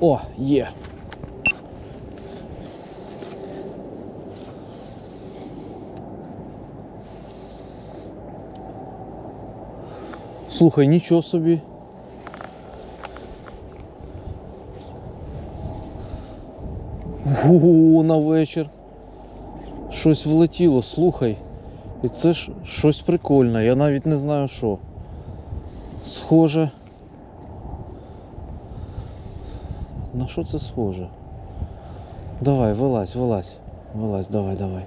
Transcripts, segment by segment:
О, є. Слухай, нічого собі. О, на вечір. Щось влетіло, слухай. І це ж щось прикольне, я навіть не знаю що. Схоже. На що це схоже? Давай, вилазь, вилазь. Вилазь, давай, давай.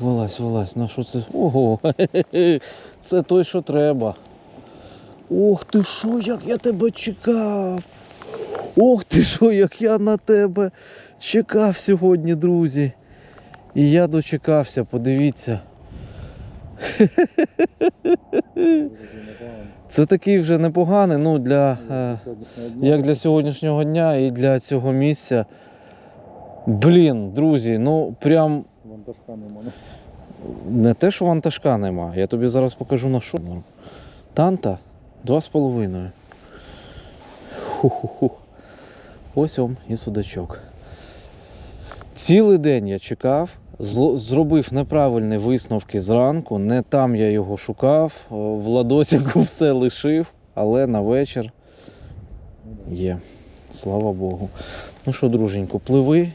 Вилазь, вилазь. На що це? Ого, це той, що треба. Ох ти що, як я тебе чекав. Ох ти що, як я на тебе чекав сьогодні, друзі. І я дочекався, подивіться. Це такий вже непоганий, ну для. е, як для сьогоднішнього дня і для цього місця. Блін, друзі, ну прям Вантажка нема. ну. не те, що вантажка нема. Я тобі зараз покажу на що. Танта 2,5. Ху-ху-ху. Ось вам і судачок. Цілий день я чекав, зробив неправильні висновки зранку. Не там я його шукав. В ладосіку все лишив, але на вечір. Є. Слава Богу. Ну що, друженько, пливи